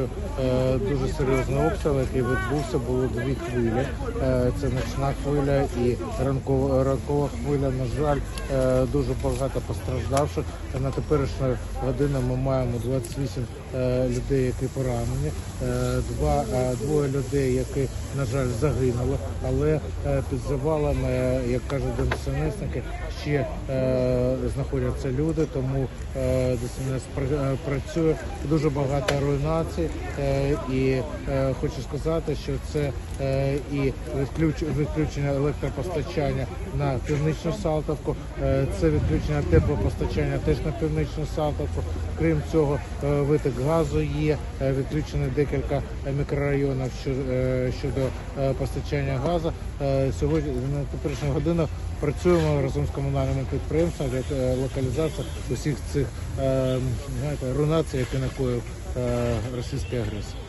що е, дуже серйозний обстріл, який відбувся, було дві хвилі. Е, це ночна хвиля і ранкова, ранкова хвиля. На жаль, е, дуже багато постраждавших. На теперішню годину ми маємо 28 е, людей, які поранені. Е, два, е, двоє людей, які, на жаль, загинули, але е, під завалами, як кажуть ДСНСники, ще е, знаходяться люди, тому е, ДСНС е, працює дуже багато руйнацій. Е, і е, хочу сказати, що це е, і відключення електропостачання на північну Салтовку, це відключення теплопостачання теж на північну Салтовку. Крім цього, виток газу є, відключено декілька мікрорайонів щодо постачання газу. Сьогодні на теперішню годину працюємо разом з комунальними підприємствами для локалізації усіх цих е, знаєте, руйнацій, які накоїв Е, російський агресор.